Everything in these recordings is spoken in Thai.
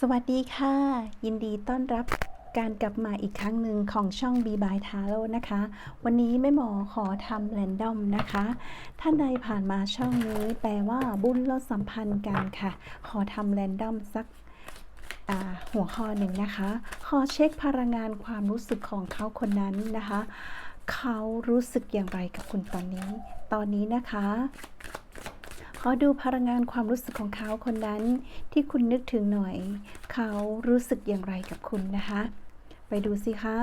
สวัสดีค่ะ ยินดีต้อนรับการกลับมาอีกครั้งหนึ่งของช่อง b by t a r o นะคะ วันนี้แม่หมอขอทำแรนดอมนะคะ ท่านใดผ่านมาช่องนี้แปลว่าบุญเราสัมพันธ์กันค่ะ ขอทำแรนดอมสักหัวข้อหนึ่งนะคะ ขอเช็คพลังงานความรู้สึกของเขาคนนั้นนะคะ เขารู้สึกอย่างไรกับคุณตอนนี้ ตอนนี้นะคะ ขอดูพลังงานความรู้สึกของเขาคนนั้นที่คุณนึกถึงหน่อย เขารู้สึกอย่างไรกับคุณนะคะ ไปดูสิคะ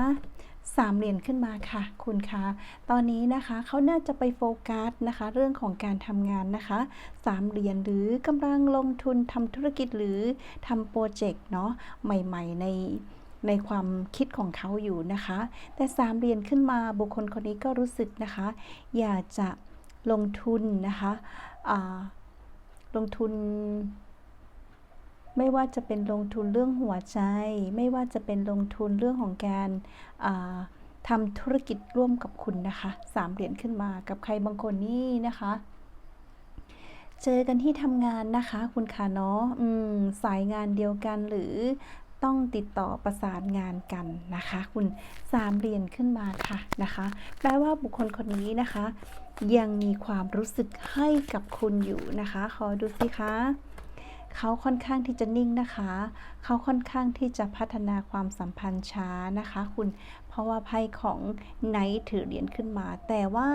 สามเหรียญขึ้นมาค่ะ คุณคะตอนนี้นะคะเขาน่าจะไปโฟกัสนะคะ เรื่องของการทำงานนะคะสามเหรียญหรือกำลังลงทุนทำธุรกิจหรือทำโปรเจกต์เนาะใหม่ ๆ ในในความคิดของเขาอยู่นะคะ แต่สามเหรียญขึ้นมาบุคคลคนนี้ก็รู้สึกนะคะ อยากจะลงทุนนะคะ ลงทุน ไม่ว่าจะเป็นลงทุนเรื่องหัวใจ ไม่ว่าจะเป็นลงทุนเรื่องของการทำธุรกิจร่วมกับคุณนะคะสามเหรียญขึ้นมากับใครบางคนนี่นะคะ เจอกันที่ทำงานนะคะ คุณคะเนาะอืมสายงานเดียวกันหรือ ต้องติดต่อประสานงานกันนะคะ คุณสามเหรียญขึ้นมาค่ะนะคะ แปลว่าบุคคลคนนี้นะคะ ยังมีความรู้สึกให้กับคุณอยู่นะคะ ขอดูสิคะเขาค่อนข้างที่จะนิ่งนะคะ เขาค่อนข้างที่จะพัฒนาความสัมพันธ์ช้านะคะ คุณ เพราะว่าไพ่ของไนท์ถือเหรียญขึ้นมา แต่ว่า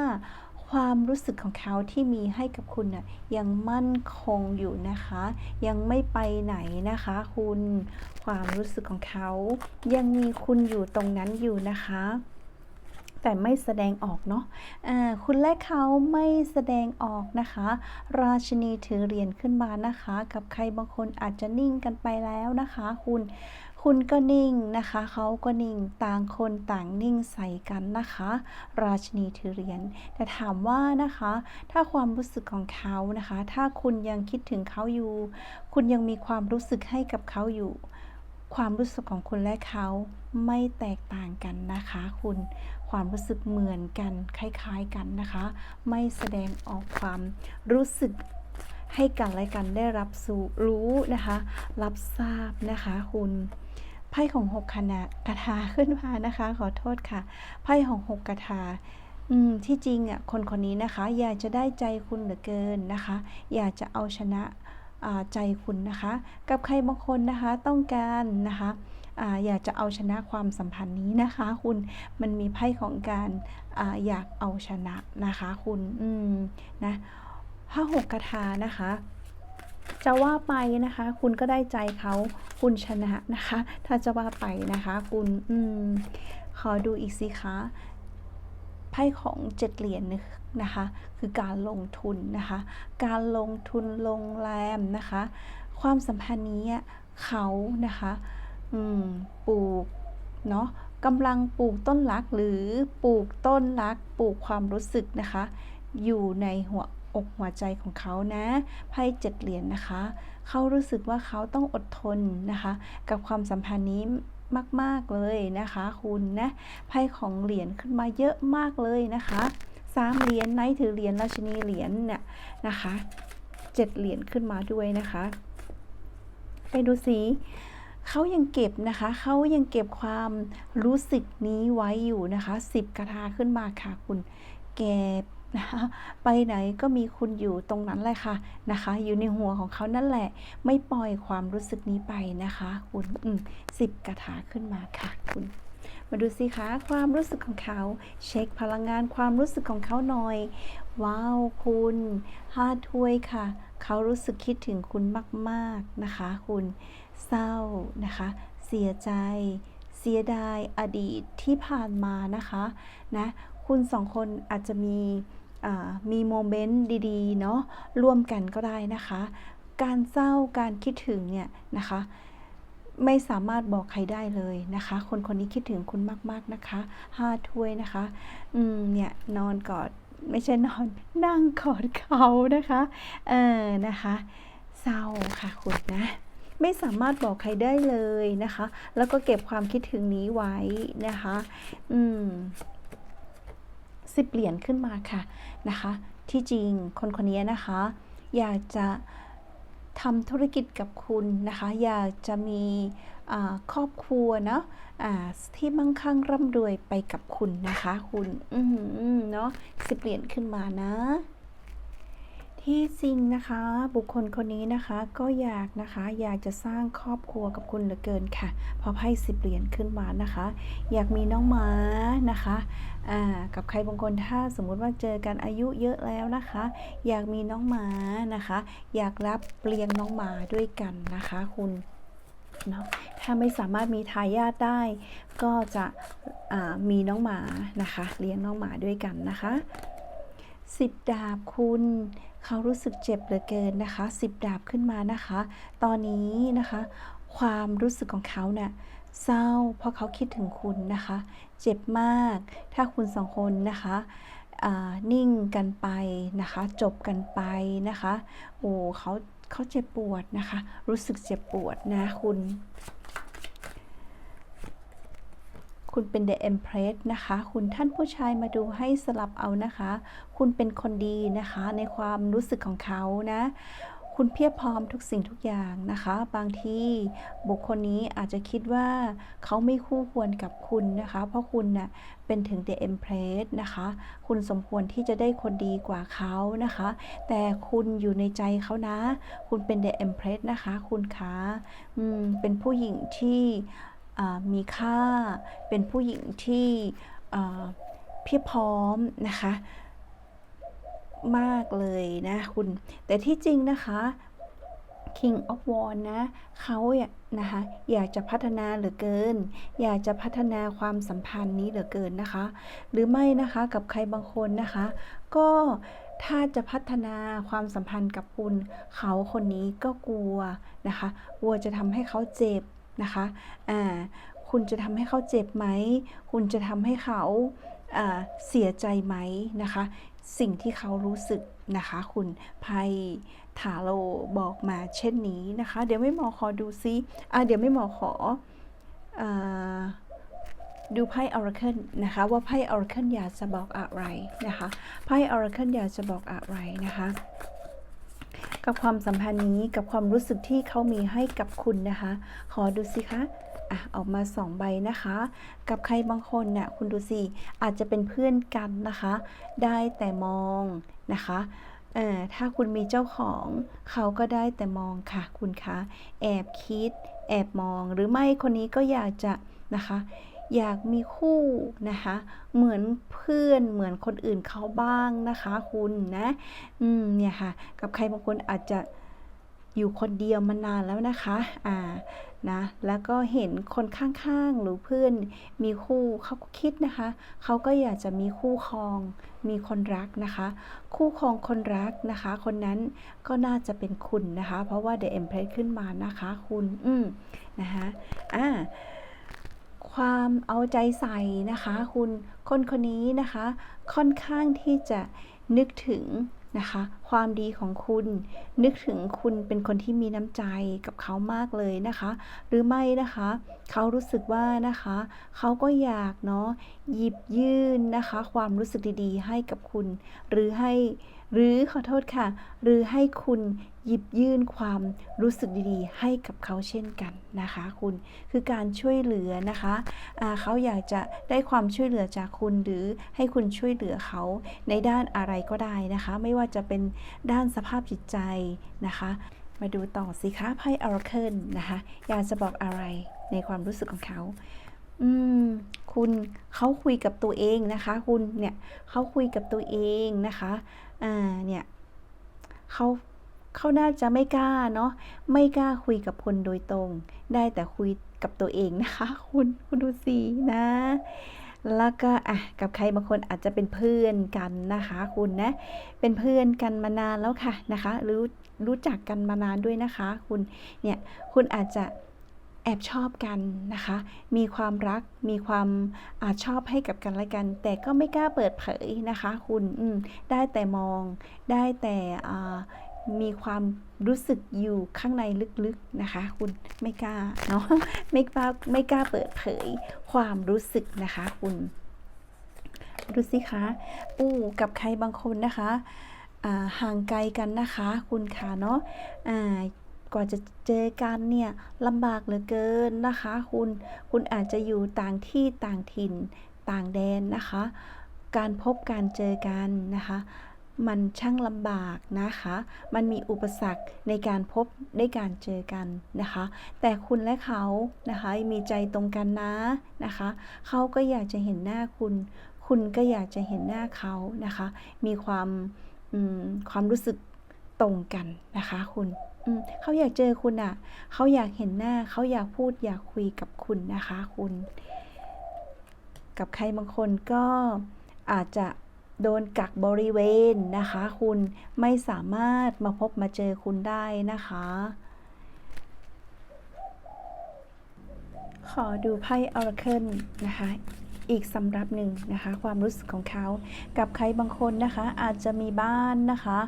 ความรู้สึกของเขาที่มีให้กับคุณน่ะยังมั่นคงอยู่นะคะ ยังไม่ไปไหนนะคะ คุณความรู้สึกของเขายังมีคุณอยู่ตรงนั้นอยู่นะคะแต่ไม่แสดงออกเนาะะคุณและเขาไม่แสดงออกนะคะ ราชินีถือเหรียญขึ้นมานะคะ กับใครบางคนอาจจะนิ่งกันไปแล้วนะคะ คุณ คุณก็นิ่งนะคะ เขาก็นิ่งต่างคนต่างนิ่งใส่กันนะคะ ราชนีถือเหรียญแต่ถามว่านะคะ ถ้าความรู้สึกของเขานะคะ ถ้าคุณยังคิดถึงเขาอยู่ คุณยังมีความรู้สึกให้กับเขาอยู่ ความรู้สึกของคุณและเขาไม่แตกต่างกันนะคะ คุณความรู้สึกเหมือนกันคล้ายๆกันนะคะ ไม่แสดงออกความรู้สึกให้กันและกันได้รับสู่รู้นะคะ รับทราบนะคะคุณ ไพ่ของหกคณะกระทาขึ้นมานะคะ ขอโทษค่ะ ไพ่ของหกกระทาอืมที่จริงอะคนคนนี้นะคะ อยากจะได้ใจคุณเหลือเกินนะคะ อยากจะเอาชนะใจคุณนะคะ กับใครบางคนนะคะต้องการนะคะอยากจะเอาชนะความสัมพันธ์นี้นะคะ คุณมันมีไพ่ของการออยากเอาชนะนะคะ คุณอืมนะผ้าหกกระทานะคะ จะว่าไปนะคะ คุณก็ได้ใจเขาคุณชนะนะคะ ถ้าจะว่าไปนะคะ คุณอืมขอดูอีกสิคะไพ่ของเจ็ดเหรียญนะคะ คือการลงทุนนะคะ การลงทุนโรงแรมนะคะ ความสัมพันธ์นี้เขานะคะอืมปลูกเนาะกำลังปลูกต้นรักหรือปลูกต้นรักปลูกความรู้สึกนะคะ อยู่ในหัว อกหัวใจของเขานะไพ่เจ็ดเหรียญนนะคะ เขารู้สึกว่าเขาต้องอดทนนะคะ กับความสัมพันธ์นี้มาก ๆ เลยนะคะ คุณนะไพ่ของเหรียญขึ้นมาเยอะมากเลยนะคะสามเหรียญไนท์ถือเหรียญราชินีเหรียญเนี่ยนะคะเจ็ดเหรียญขึ้นมาด้วยนะคะ ไปดูสิเขายังเก็บนะคะ เขายังเก็บความรู้สึกนี้ไว้อยู่นะคะสิบกระทาขึ้นมาค่ะคุณ เก็บ นะคะไปไหนก็มีคุณอยู่ตรงนั้นแหละค่ะนะคะ อยู่ในหัวของเขานั่นแหละ ไม่ปล่อยความรู้สึกนี้ไปนะคะ คุณสิบกระถาขึ้นมาค่ะคุณมาดูสิคะความรู้สึกของเขา เช็คพลังงานความรู้สึกของเขาหน่อย ว้าวคุณห้าถ้วยค่ะ เขารู้สึกคิดถึงคุณมากๆนะคะ คุณเศร้านะคะ เสียใจ เสียดายอดีตที่ผ่านมานะคะนะคุณสองคนอาจจะมี มีโมเมนต์ดีๆ เนาะร่วมกันก็ได้นะคะ การเศร้าการคิดถึงเนี่ยนะคะ ไม่สามารถบอกใครได้เลยนะคะ คนคนนี้คิดถึงคุณมาก ๆนะคะห้าถ้วยนะคะ อืมเนี่ยนอนกอดไม่ใช่นอนนั่งกอดเขานะคะ เออนะคะ เศร้าค่ะคุณนะไม่สามารถบอกใครได้เลยนะคะ แล้วก็เก็บความคิดถึงนี้ไว้นะคะ อืม สิเหรียญขึ้นมาค่ะนะคะ ที่จริงคนคนนี้นะคะ อยากจะทำธุรกิจกับคุณนะคะ อยากจะมีครอบครัวเนาะที่มั่งคั่งร่ำรวยไปกับคุณนะคะ คุณเนาะสิบเหรียญขึ้นมานะ ที่จริงนะคะ บุคคลคนนี้นะคะก็อยากนะคะอยากจะสร้างครอบครัวกับคุณเหลือเกินค่ะพอไพ่สิบเหรียญขึ้นมานะคะ อยากมีน้องหมานะคะอ่ากับใครบางคนถ้าสมมุติว่าเจอกันอายุเยอะแล้วนะคะ อยากมีน้องหมานะคะ อยากรับเลี้ยงน้องหมาด้วยกันนะคะ คุณเนาะถ้าไม่สามารถมีทายาทได้ ก็จะอ่ามีน้องหมานะคะ เลี้ยงน้องหมาด้วยกันนะคะสิบดาบคุณ เขารู้สึกเจ็บเหลือเกินนะคะสิบดาบขึ้นมานะคะ ตอนนี้นะคะ ความรู้สึกของเขาเนี่ยเศร้าเพราะเขาคิดถึงคุณนะคะ เจ็บมาก ถ้าคุณสองคนนะคะนิ่งกันไปนะคะ จบกันไปนะคะ โอ้เขาเขาเจ็บปวดนะคะ รู้สึกเจ็บปวดนะคุณ คุณเป็น The Empress นะคะ คุณท่านผู้ชายมาดูให้สลับเอานะคะ คุณเป็นคนดีนะคะ ในความรู้สึกของเขานะ คุณเพียบพร้อมทุกสิ่งทุกอย่างนะคะ บางทีบุคคลนี้อาจจะคิดว่าเขาไม่คู่ควรกับคุณนะคะ เพราะคุณนะ่ะเป็นถึง The Empress นะคะ คุณสมควรที่จะได้คนดีกว่าเขานะคะ แต่คุณอยู่ในใจเขานะ คุณเป็น The Empress นะคะ คุณคะอืมเป็นผู้หญิงที่ มีค่าเป็นผู้หญิงที่เพียบพร้อมนะคะ มากเลยนะคุณ แต่ที่จริงนะคะ King of w a n นะเขาอยากนะคะอยากจะพัฒนาเหลือเกิน อยากจะพัฒนาความสัมพันธ์นี้เหลือเกินนะคะ หรือไม่นะคะกับใครบางคนนะคะ ก็ถ้าจะพัฒนาความสัมพันธ์กับคุณ เขาคนนี้ก็กลัวนะคะกลัวจะทำให้เขาเจ็บ นะคะอ่าคุณจะทำให้เขาเจ็บไหม คุณจะทำให้เขาเสียใจไหมนะคะ สิ่งที่เขารู้สึกนะคะ คุณไพ่ถาโรบอกมาเช่นนี้นะคะ เดี๋ยวไม่หมอขอดูซิอ่าเดี๋ยวไม่หมอขออดูไพ่ Oracle นะคะ ว่าไพ่ Oracle อยากจะบอกอะไรนะคะ ไพ่ Oracle อยากจะบอกอะไรนะคะ กับความสัมพันธ์นี้กับความรู้สึกที่เขามีให้กับคุณนะคะ ขอดูสิคะอะออกมาสองใบนะคะ กับใครบางคนน่ะคุณดูสิอาจจะเป็นเพื่อนกันนะคะ ได้แต่มองนะคะเอ่อถ้าคุณมีเจ้าของเขาก็ได้แต่มองค่ะ คุณคะแอบคิด แอบมองหรือไม่คนนี้ก็อยากจะนะคะ อยากมีคู่นะคะ เหมือนเพื่อนเหมือนคนอื่นเขาบ้างนะคะ คุณนะ อืมเนี่ยค่ะ กับใครบางคนอาจจะอยู่คนเดียวมานานแล้วนะคะ อ่า นะ แล้วก็เห็นคนข้างๆ หรือเพื่อนมีคู่เขาก็คิดนะคะ เขาก็อยากจะมีคู่ครอง มีคนรักนะคะ คู่ครองคนรักนะคะ คนนั้นก็น่าจะเป็นคุณนะคะ เพราะว่า The Empress ขึ้นมานะคะ คุณ อืมนะคะ อ่า ความเอาใจใส่นะคะ คุณคนคนนี้นะคะ ค่อนข้างที่จะนึกถึงนะคะ ความดีของคุณ นึกถึงคุณเป็นคนที่มีน้ำใจกับเขามากเลยนะคะ หรือไม่นะคะ เขารู้สึกว่านะคะ เขาก็อยากเนาะหยิบยื่นนะคะ ความรู้สึกดีๆ ให้กับคุณ หรือให้ หรือขอโทษค่ะ หรือให้คุณหยิบยื่นความรู้สึกดีๆ ให้กับเขาเช่นกันนะคะ คุณคือการช่วยเหลือนะคะะเขาอยากจะได้ความช่วยเหลือจากคุณหรือให้คุณช่วยเหลือเขาในด้านอะไรก็ได้นะคะ ไม่ว่าจะเป็นด้านสภาพจิตใจนะคะ มาดูต่อสิคะไพ่ Oracle นะคะอยากจะบอกอะไรในความรู้สึกของเขา อืม คุณเขาคุยกับตัวเองนะคะ คุณเนี่ยเขาคุยกับตัวเองนะคะ อ่า เนี่ยเขาเขาน่าจะไม่กล้าเนาะ ไม่กล้าคุยกับคนโดยตรง ได้แต่คุยกับตัวเองนะคะ คุณ คุณดูสินะ แล้วก็อะกับใครบางคนอาจจะเป็นเพื่อนกันนะคะ คุณนะ เป็นเพื่อนกันมานานแล้วค่ะนะคะ รู้รู้จักกันมานานด้วยนะคะ คุณ เนี่ย คุณอาจจะ แอบชอบกันนะคะ มีความรัก มีความอาจชอบให้กับกันและกัน แต่ก็ไม่กล้าเปิดเผยนะคะ คุณได้แต่มอง ได้แต่มีความรู้สึกอยู่ข้างในลึกๆนะคะ คุณไม่กล้าเนาะไม่กล้าไม่กล้าเปิดเผยความรู้สึกนะคะ คุณ ดูสิคะอู้กับใครบางคนนะคะห่างไกลกันนะคะ คุณค่ะเนาะ กว่าจะเจอกันเนี่ยลำบากเหลือเกินนะคะ คุณคุณอาจจะอยู่ต่างที่ต่างถิ่นต่างแดนนะคะ การพบการเจอกันนะคะ มันช่างลำบากนะคะ มันมีอุปสรรคในการพบได้การเจอกันนะคะ แต่คุณและเขานะคะมีใจตรงกันนะนะคะ เขาก็อยากจะเห็นหน้าคุณ คุณก็อยากจะเห็นหน้าเขานะคะ มีความความรู้สึกตรงกันนะคะคุณ เขาอยากเจอคุณอะ่ะ เขาอยากเห็นหน้า เขาอยากพูดอยากคุยกับคุณนะคะ คุณ กับใครบางคนก็อาจจะโดนกักบริเวณนะคะ คุณไม่สามารถมาพบมาเจอคุณได้นะคะ ขอดูไพ่ Oracle นะคะอีกสำรับหนึ่งนะคะ ความรู้สึกของเขา กับใครบางคนนะคะ อาจจะมีบ้านนะคะ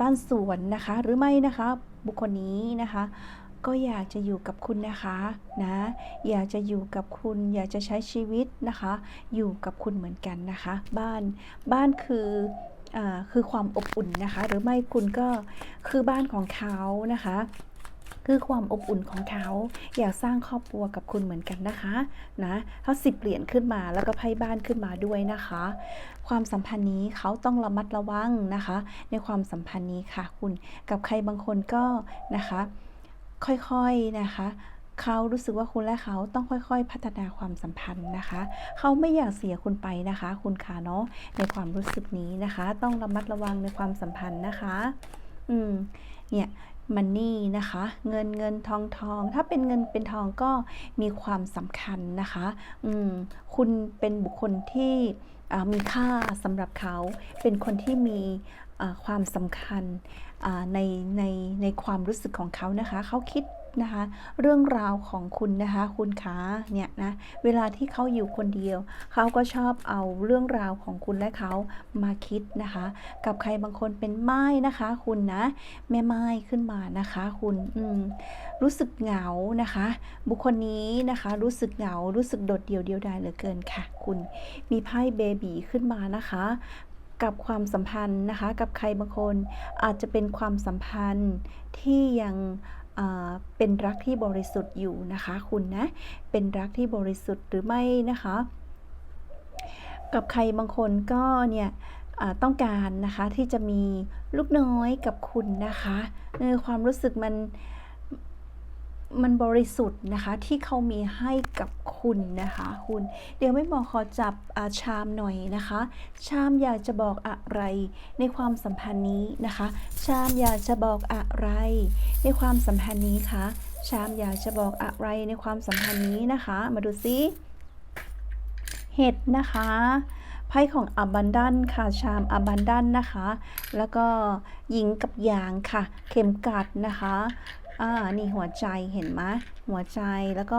บ้านสวนนะคะ หรือไม่นะคะ บุคคลนี้นะคะ ก็อยากจะอยู่กับคุณนะคะนะอยากจะอยู่กับคุณ อยากจะใช้ชีวิตนะคะ อยู่กับคุณเหมือนกันนะคะ บ้านบ้านคือคือความอบอุ่นนะคะ หรือไม่คุณก็คือบ้านของเขานะคะ คือความอบอุ่นของเขา อยากสร้างครอบครัวกับคุณเหมือนกันนะคะนะเขาสิบเหรียญขึ้นมาแล้วก็ไพ่บ้านขึ้นมาด้วยนะคะ ความสัมพันธ์นี้เขาต้องระมัดระวังนะคะ ในความสัมพันธ์นี้ค่ะ คุณกับใครบางคนก็นะคะ ค่อยๆนะคะเขารู้สึกว่าคุณและเขาต้องค่อยๆ พัฒนาความสัมพันธ์นะคะ เขาไม่อยากเสียคุณไปนะคะ คุณขาเนาะในความรู้สึกนี้นะคะ ต้องระมัดระวังในความสัมพันธ์นะคะ อืม เนี่ย มันนี่นะคะ เงินเงินทองทอง ถ้าเป็นเงินเป็นทองก็มีความสำคัญนะคะอืมคุณเป็นบุคคลที่มีค่าสำหรับเขา เป็นคนที่มีความสำคัญในในในความรู้สึกของเขานะคะ เขาคิด นะคะเรื่องราวของคุณนะคะคุณคะเนี่ยนะเวลาที่เขาอยู่คนเดียว เขาก็ชอบเอาเรื่องราวของคุณและเขามาคิดนะคะ กับใครบางคนเป็นไม้นะคะ คุณนะแม่ไม้ขึ้นมานะคะ คุณอืมรู้สึกเหงานะคะ บุคคลนี้นะคะ รู้สึกเหงารู้สึกโดดเดี่ยวเดียวดายเหลือเกินค่ะ คุณมีไพ่เบบีขึ้นมานะคะกับความสัมพันธ์นะคะ กับใครบางคนอาจจะเป็นความสัมพันธ์ที่ยัง เป็นรักที่บริสุทธิ์อยู่นะคะคุณนะ เป็นรักที่บริสุทธิ์หรือไม่นะคะ กับใครบางคนก็เนี่ยต้องการนะคะที่จะมีลูกน้อยกับคุณนะคะความรู้สึกมัน มันบริสุทธิ์นะคะที่เขามีให้กับคุณนะคะคุณ เดี๋ยวไม่บอกขอจับชามหน่อยนะคะ ชามอยากจะบอกอะไรในความสัมพันธ์นี้นะคะ ชามอยากจะบอกอะไร ในความสัมพันธ์นี้คะชามอยากจะบอกอะไรในความสัมพันธ์นี้นะคะ มาดูซิเห็ดนะคะไพ่ของอบันดันค่ะ ชามอบันดันนะคะ แล้วก็หญิงกับยางค่ะ เข็มกัดนะคะ อ่านี่หัวใจเห็นไหมหัวใจแล้วก็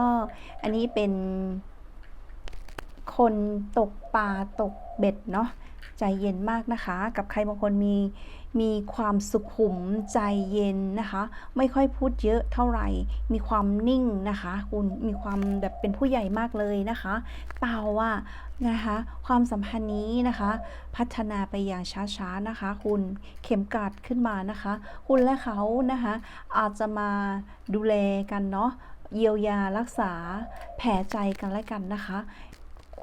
อันนี้เป็นคนตกปลาตกเบ็ดเนาะ ใจเย็นมากนะคะ กับใครบางคนมีมีความสุขุมใจเย็นนะคะ ไม่ค่อยพูดเยอะเท่าไหร่ มีความนิ่งนะคะ คุณมีความแบบเป็นผู้ใหญ่มากเลยนะคะเต่าอะนะคะ ความสัมพันธ์นี้นะคะ พัฒนาไปอย่างช้าๆนะคะ คุณเข็มกัดขึ้นมานะคะ คุณและเขานะคะ อาจจะมาดูแลกันเนาะเยียวยารักษาแผลใจกันและกันนะคะ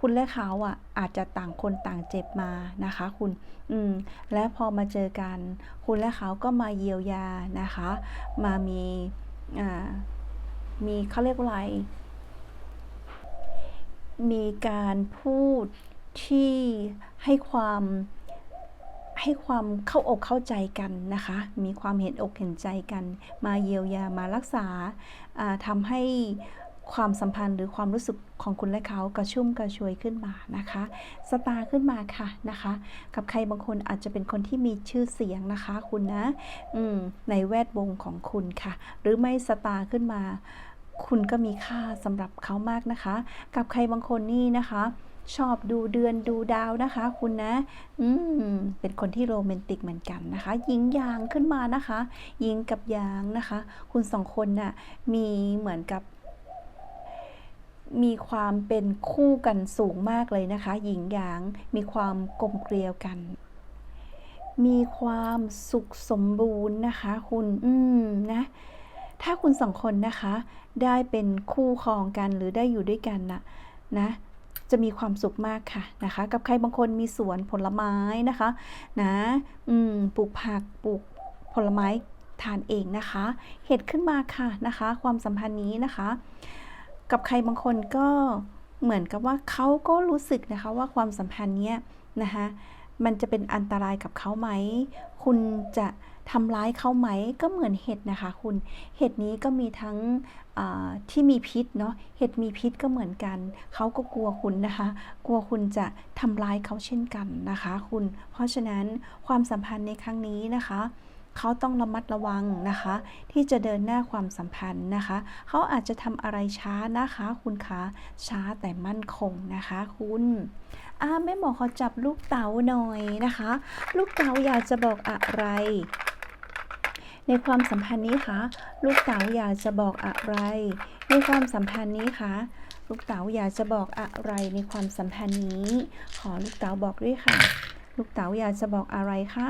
คุณและเขาอะอาจจะต่างคนต่างเจ็บมานะคะ คุณอืมและพอมาเจอกัน คุณและเขาก็มาเยียวยานะคะ มามีอ่ามีเขาเรียกว่าอะไร มีการพูดที่ให้ความให้ความเข้าอกเข้าใจกันนะคะ มีความเห็นอกเห็นใจกัน มาเยียวยามารักษาทำให้ ความสัมพันธ์หรือความรู้สึกของคุณและเขากระชุ่มกระชวยขึ้นมานะคะสตาร์ขึ้นมาค่ะนะคะ กับใครบางคนอาจจะเป็นคนที่มีชื่อเสียงนะคะคุณนะในแวดวงของคุณค่ะ หรือไม่สตาร์ขึ้นมา คุณก็มีค่าสำหรับเขามากนะคะ กับใครบางคนนี่นะคะชอบดูเดือนดูดาวนะคะ คุณนะ อืม เป็นคนที่โรแมนติกเหมือนกันนะคะยิงยางขึ้นมานะคะยิงกับยางนะคะ คุณสองคนน่ะ มีเหมือนกับ มีความเป็นคู่กันสูงมากเลยนะคะ หญิงหยางมีความกลมเกลียวกัน มีความสุขสมบูรณ์นะคะ คุณอืมนะถ้าคุณสองคนนะคะ ได้เป็นคู่ครองกันหรือได้อยู่ด้วยกันนะนะ จะมีความสุขมากค่ะนะคะ กับใครบางคนมีสวนผลไม้นะคะ นะอืมปลูกผักปลูกผลไม้ทานเองนะคะ เห็ดขึ้นมาค่ะนะคะ ความสัมพันธ์นี้นะคะ กับใครบางคนก็เหมือนกับว่าเขาก็รู้สึกนะคะว่าความสัมพันธ์เนี้ยนะคะมันจะเป็นอันตรายกับเขาไหม คุณจะทำร้ายเขาไหม ก็เหมือนเห็ดนะคะคุณ เห็ดนี้ก็มีทั้งที่มีพิษเนาะ เห็ดมีพิษก็เหมือนกัน เขาก็กลัวคุณนะคะ กลัวคุณจะทำร้ายเขาเช่นกันนะคะ คุณ เพราะฉะนั้นความสัมพันธ์ในครั้งนี้นะคะ เขาต้องระมัดระวังนะคะ ที่จะเดินหน้าความสัมพันธ์นะคะ เขาอาจจะทำอะไรช้านะคะ คุณคะช้าแต่มั่นคงนะคะ คุณอาแม่หมอขอจับลูกเต๋าหน่อยนะคะ ลูกเต๋าอยากจะบอกอะไรในความสัมพันธ์นี้คะลูกเต๋าอยากจะบอกอะไร ในความสัมพันธ์นี้คะลูกเต๋าอยากจะบอกอะไรในความสัมพันธ์นี้ ขอลูกเต๋าบอกด้วยค่ะ ลูกเต๋าอยากจะบอกอะไรคะ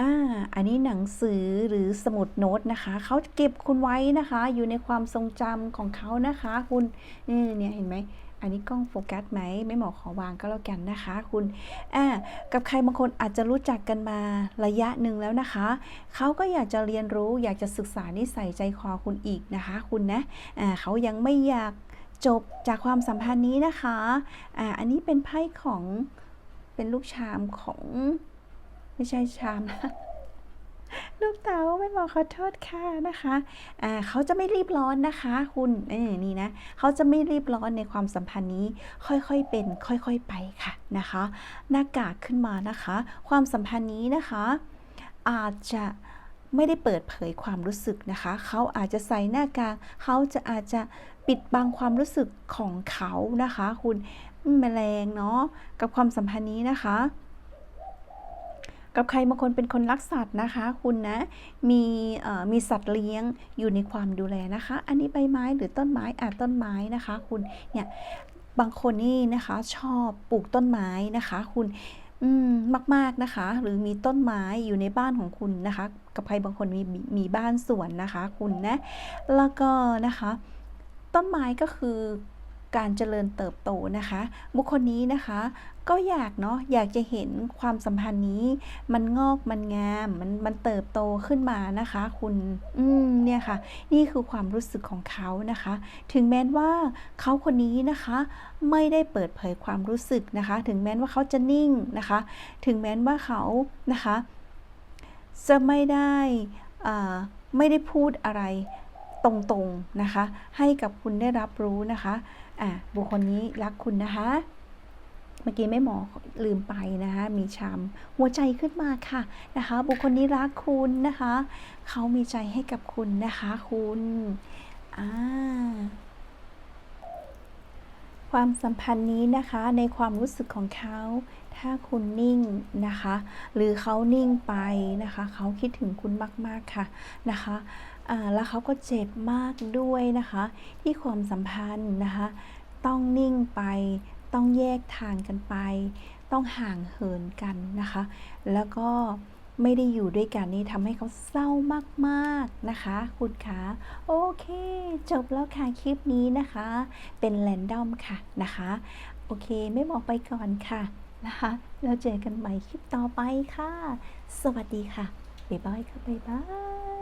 อ่า อันนี้หนังสือหรือสมุดโน้ตนะคะ เขาเก็บคุณไว้นะคะ อยู่ในความทรงจำของเขานะคะ คุณเนี่ยเห็นไหมอันนี้กล้องโฟกัสไหมไม่หมอขอวางก็แล้วกันนะคะ คุณอ่ากับใครบางคนอาจจะรู้จักกันมาระยะหนึ่งแล้วนะคะ เขาก็อยากจะเรียนรู้อยากจะศึกษานิสัยใจคอคุณอีกนะคะ คุณนะอ่าเขายังไม่อยากจบจากความสัมพันธ์นี้นะคะอ่าอันนี้เป็นไพ่ของเป็นลูกชามของ ไม่ใช่ชามนะลูกเต๋าไม่บอกขอโทษค่ะนะคะอ่าเขาจะไม่รีบร้อนนะคะ คุณเออนี่นะเขาจะไม่รีบร้อนในความสัมพันธ์นี้ ค่อยๆเป็น ค่อยๆไปค่ะนะคะ หน้ากากขึ้นมานะคะ ความสัมพันธ์นี้นะคะ อาจจะไม่ได้เปิดเผยความรู้สึกนะคะ เขาอาจจะใส่หน้ากากเขาจะอาจจะปิดบังความรู้สึกของเขานะคะ คุณแมลงเนาะกับความสัมพันธ์นี้นะคะ กับใครบางคนเป็นคนรักสัตว์นะคะ คุณนะ มีมีสัตว์เลี้ยงอยู่ในความดูแลนะคะ อันนี้ใบไม้หรือต้นไม้อาจต้นไม้นะคะ คุณเนี่ยบางคนนี่นะคะชอบปลูกต้นไม้นะคะ คุณอืมมากๆนะคะ หรือมีต้นไม้อยู่ในบ้านของคุณนะคะ กับใครบางคนมีมีบ้านสวนนะคะ คุณนะแล้วก็นะคะ ต้นไม้ก็คือ การเจริญเติบโตนะคะ บุคคลนี้นะคะก็อยากเนาะอยากจะเห็นความสัมพันธ์นี้ มันงอกมันงาม มันมันเติบโตขึ้นมานะคะ คุณอืมเนี่ยค่ะ นี่คือความรู้สึกของเขานะคะ ถึงแม้ว่าเขาคนนี้นะคะ ไม่ได้เปิดเผยความรู้สึกนะคะ ถึงแม้ว่าเขาจะนิ่งนะคะ ถึงแม้ว่าเขานะคะ จะไม่ได้ไม่ได้พูดอะไรตรงๆนะคะ ให้กับคุณได้รับรู้นะคะ อะบุคคลนี้รักคุณนะคะ เมื่อกี้ไม่หมอลืมไปนะคะมีชามหัวใจขึ้นมาค่ะนะคะ บุคคลนี้รักคุณนะคะเขามีใจให้กับคุณนะคะคุณอ่าความสัมพันธ์นี้นะคะในความรู้สึกของเขา ถ้าคุณนิ่งนะคะ หรือเขานิ่งไปนะคะ เขาคิดถึงคุณมาก ๆ ค่ะนะคะ แล้วเขาก็เจ็บมากด้วยนะคะ ที่ความสัมพันธ์นะคะ ต้องนิ่งไป ต้องแยกทางกันไป ต้องห่างเหินกันนะคะ แล้วก็ไม่ได้อยู่ด้วยกันนี่ทำให้เขาเศร้ามากๆนะคะ คุณคะโอเค จบแล้วค่ะคลิปนี้นะคะ เป็นแรนดอมค่ะนะคะ โอเคไม่บอกไปก่อนค่ะนะคะแล้วเจอกันใหม่คลิปต่อไปค่ะ สวัสดีค่ะบ๊ายบายค่ะบ๊ายบาย